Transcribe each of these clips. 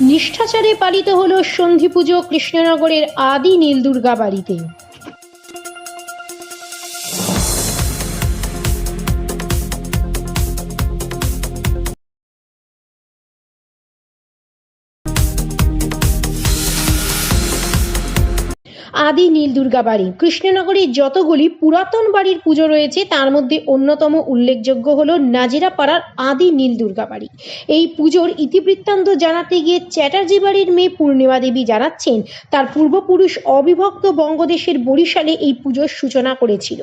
নিষ্ঠাচারে পালিত হল সন্ধি পুজো কৃষ্ণনগরের আদি নীল দুর্গা বাড়িতে। আদি নীল দুর্গা বাড়ি। কৃষ্ণনগরের যতগুলি পুরাতন বাড়ির পুজো রয়েছে, তার মধ্যে অন্যতম উল্লেখযোগ্য হলো নাজিরা পাড়ার আদি নীল দুর্গা বাড়ি। এই পুজোর ইতিবৃত্তান্ত জানাতে গিয়ে চ্যাটার্জি বাড়ির মেয়ে পূর্ণিমা দেবী জানাচ্ছেন, তার পূর্বপুরুষ অবিভক্ত বঙ্গদেশের বরিশালে এই পুজোর সূচনা করেছিল।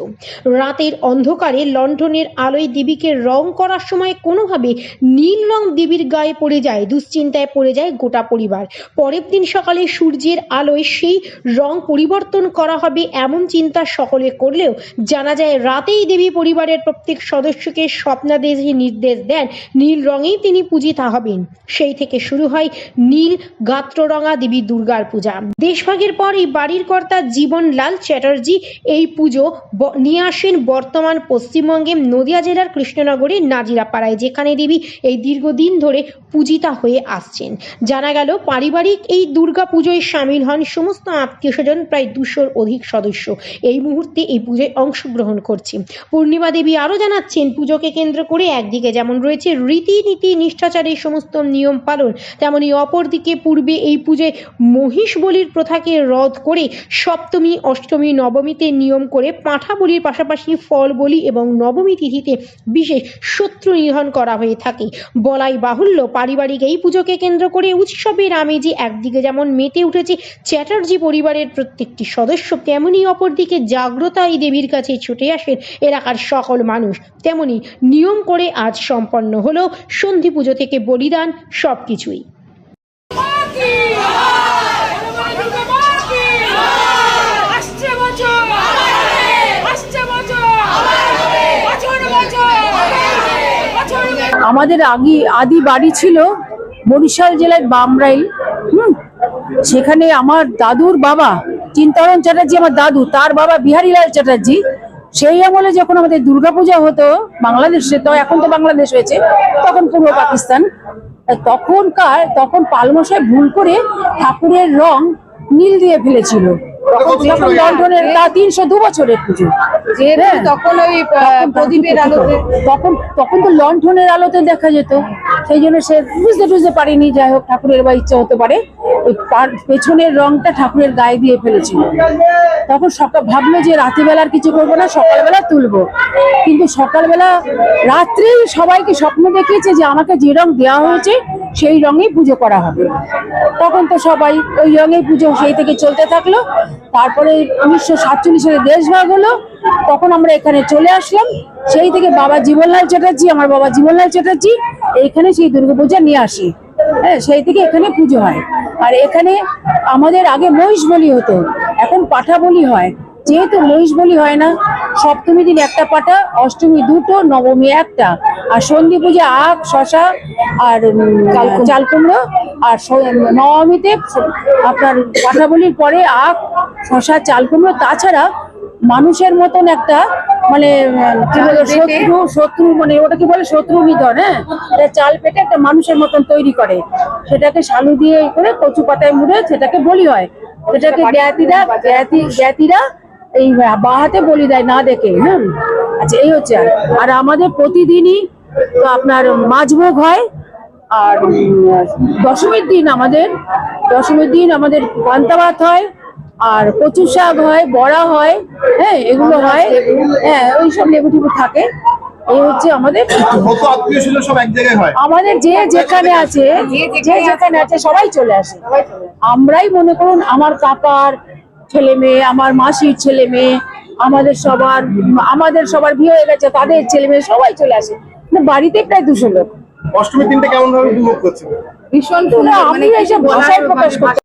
রাতের অন্ধকারে লণ্ঠনের আলোয় দেবীকে রং করার সময় কোনোভাবে নীল রং দেবীর গায়ে পড়ে যায়, দুশ্চিন্তায় পড়ে যায় গোটা পরিবার। পরের দিন সকালে সূর্যের আলোয় সেই রং পরিবর্তন করা হবে এমন চিন্তা সকলে করলেও জানা যায় রাতেই দেবী পরিবারের প্রত্যেক সদস্যকে স্বপ্নাদেশে নির্দেশ দেন। নীল রঙেই তিনি পূজিতা হবেন। সেই থেকে শুরু হয় নীল গাত্ররঙা দেবী দুর্গার পূজা। দেশভাগের পর এই বাড়ির কর্তা জীবনলাল চ্যাটার্জি এই পুজো নিয়ে আসেন বর্তমান পশ্চিমবঙ্গে নদিয়া জেলার কৃষ্ণনগরের নাজিরাপাড়ায়, যেখানে দেবী এই দীর্ঘদিন ধরে পূজিতা হয়ে আসছেন। জানা গেল, পারিবারিক এই দুর্গা পুজোয় সামিল হন সমস্ত আত্মীয় স্বজন প্রায় দুশোর অধিক সদস্য। এই মুহূর্তে এই পুজোয় অংশগ্রহণ করছে। পূর্ণিমা দেবী আরও জানাচ্ছেন, পুজোকে কেন্দ্র করে একদিকে যেমন রয়েছে রীতিনীতি নিষ্ঠাচারের সমস্ত নিয়ম পালন, তেমনি অপরদিকে পূর্বে এই পুজোয় মহিষ বলির প্রথাকে রদ করে সপ্তমী, অষ্টমী, নবমীতে নিয়ম করে পাঁঠা বলির পাশাপাশি ফল বলি এবং নবমী তিথিতে বিশেষ শত্রু নিধন করা হয়ে থাকে। বলাই বাহুল্য, পারিবারিক এই পুজোকে কেন্দ্র করে উৎসবের আমেজে একদিকে যেমন মেতে উঠেছে চ্যাটার্জি পরিবারের প্রত্যেকটি সদস্য তেমনি অপরদিকে জাগ্রতা এই দেবীর কাছে ছুটে আসেন এলাকার সকল মানুষ। তেমনি নিয়ম করে আজ সম্পন্ন হলো সন্ধি পুজো থেকে বলিদান সব কিছুই আমাদের আগে আদি বাড়ি ছিল বরিশাল জেলার বামরাইল, হুম? সেখানে আমার দাদুর বাবা চিন্তরণ চ্যাটার্জি আমার দাদু তার বাবা বিহারীলাল চ্যাটার্জি সেই আমলে যখন আমাদের দুর্গাপূজা হতো বাংলাদেশে তো এখন তো বাংলাদেশ হয়েছে তখন পূর্ব পাকিস্তান তখনকার তখন পালমশাই ভুল করে ঠাকুরের রং নীল দিয়ে ফেলেছিল। লন্ডনের তা তিনশো দু বছরের পুজো। হ্যাঁ। তখন ওই প্রদীপের আলোতে তখন তখন তো লণ্ঠনের আলোতে দেখা যেত। সেই জন্য সে বুঝতে বুঝতে পারেনি যাই হোক ঠাকুরের বা ইচ্ছা হতে পারে। পেছনের রংটা ঠাকুরের গায়ে দিয়ে ফেলেছিল। তখন সকাল ভাবলো যে রাত্রিবেলার কিছু করব না, সকালবেলা তুলবো। কিন্তু সকালবেলা রাত্রেই সবাইকে স্বপ্ন দেখিয়েছে যে আমাকে যে রং দেওয়া হয়েছে সেই রঙেই পুজো করা হবে। তখন তো সবাই ওই রঙেই পুজো সেই থেকে চলতে থাকল। তারপরে উনিশশো সাতচল্লিশ সালে দেশভাগ হলো। তখন আমরা এখানে চলে আসলাম। সেই থেকে বাবা জীবনলাল চ্যাটার্জি, আমার বাবা জীবনলাল চ্যাটার্জি, এইখানে সেই দুর্গাপূজা নিয়ে আসি। হ্যাঁ সেই থেকে এখানে পুজো হয়। আর এখানে আমাদের আগে মহিষ বলি হতো এখন পাঠা বলি হয়। যেহেতু মহিষ বলি হয় না সপ্তমী দিন একটা পাঠা অষ্টমী দুটো নবমী একটা। আর সন্ধি পূজা আখ শশা আর চাল কুমড়ো। আর নবমীতে আপনার পাঠা বলির পরে আখ শশা চাল কুমড়ো। তাছাড়া মানুষের মতন একটা মানে কি বলে শত্রু শত্রু মানে ওটা কি বলে শত্রু নিধন হ্যাঁ? এটা চাল পেটে একটা মানুষের মতন তৈরি করে। সেটাকে শালু দিয়ে করে কচু পাতায় মুড়ে সেটাকে বলি হয়। সেটাকে জ্ঞাতিরা জ্ঞাতি জ্ঞাতিরা এই বাহাতে বলি দেয় না দেখে হ্যাঁ আচ্ছা এই হচ্ছে আর। আর আমাদের প্রতিদিনই তো আপনার মাছভোগ হয়। আর দশমীর দিন আমাদের দশমীর দিন আমাদের পান্তা ভাত হয়। আর কচু শাক হয় বড়া হয় হ্যাঁ এগুলো হয়। হ্যাঁ ওই সব লেবু টেবু থাকে। এই হচ্ছে আমাদের হয়। আমাদের যে যেখানে আছে যে যেখানে আছে সবাই চলে আসে। আমরাই মনে করুন আমার কাকার ছেলে মেয়ে আমার মাসির ছেলে মেয়ে আমাদের সবার আমাদের সবার বিয়ে হয়ে গেছে তাদের ছেলে মেয়ে সবাই চলে আসে। মানে বাড়িতে প্রায় দুশো লোক। অষ্টমীর দিনটা কেমন ভাবে উপভোগ করছে ভীষণ না, সুন্দর আমি মানে এইসব ভাষায় প্রকাশ মানে করতে